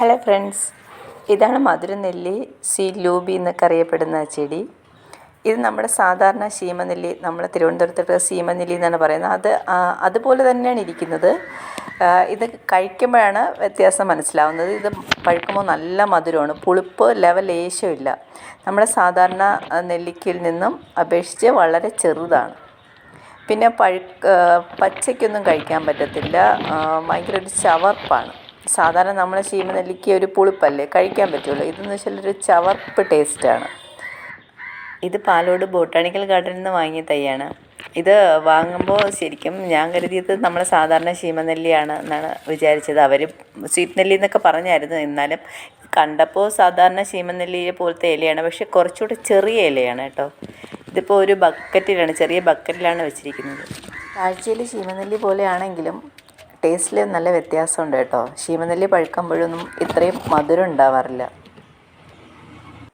Hello friends ഇതാണ് മധുരനെല്ലി C ലൂബി എന്നൊക്കെ അറിയപ്പെടുന്ന ചെടി. ഇത് നമ്മുടെ സാധാരണ ശീമനെല്ലി നമ്മൾ തിരുവനന്തപുരത്തൊക്കെ ശീമനെല്ലി എന്നാണ് പറയുന്നത്. അത് അതുപോലെ തന്നെയാണ് ഇരിക്കുന്നത്. ഇത് കഴിക്കുമ്പോഴാണ് വ്യത്യാസം മനസ്സിലാവുന്നത്. ഇത് പഴുക്കുമ്പോൾ നല്ല മധുരമാണ്. പുളിപ്പ് ലെവൽ ലേശമില്ല നമ്മുടെ സാധാരണ നെല്ലിക്കയിൽ നിന്നും അപേക്ഷിച്ച് വളരെ ചെറുതാണ്. പിന്നെ പഴു പച്ചയ്ക്കൊന്നും കഴിക്കാൻ പറ്റത്തില്ല. ഭയങ്കര ഒരു ചവർപ്പാണ്. സാധാരണ നമ്മൾ ശീമനെല്ലിക്ക ഒരു പുളിപ്പല്ലേ? കഴിക്കാൻ പറ്റുള്ളൂ. ഇതെന്ന് വെച്ചാൽ ഒരു ചവർപ്പ് ടേസ്റ്റാണ് ഇത് പാലോട് ബോട്ടാണിക്കൽ ഗാർഡനിൽ നിന്ന് വാങ്ങിയ തൈയാണ്. ഇത് വാങ്ങുമ്പോൾ ശരിക്കും ഞാൻ കരുതിയത് നമ്മൾ സാധാരണ ശീമനെല്ലിയാണ് എന്നാണ് വിചാരിച്ചത്. അവർ സ്വീറ്റ് നെല്ലി എന്നൊക്കെ പറഞ്ഞായിരുന്നു. എന്നാലും കണ്ടപ്പോൾ സാധാരണ ശീമനെല്ലിയെ പോലത്തെ ഇലയാണ്. പക്ഷെ കുറച്ചുകൂടെ ചെറിയ ഇലയാണ് കേട്ടോ. ഇതിപ്പോൾ ഒരു ബക്കറ്റിലാണ് ചെറിയ ബക്കറ്റിലാണ് വെച്ചിരിക്കുന്നത്. കാഴ്ചയിൽ ശീമനെല്ലി പോലെയാണെങ്കിലും ടേസ്റ്റിൽ നല്ല വ്യത്യാസമുണ്ട് കേട്ടോ. ശീമനെല്ലി പഴുക്കുമ്പോഴൊന്നും ഇത്രയും മധുരം ഉണ്ടാവാറില്ല.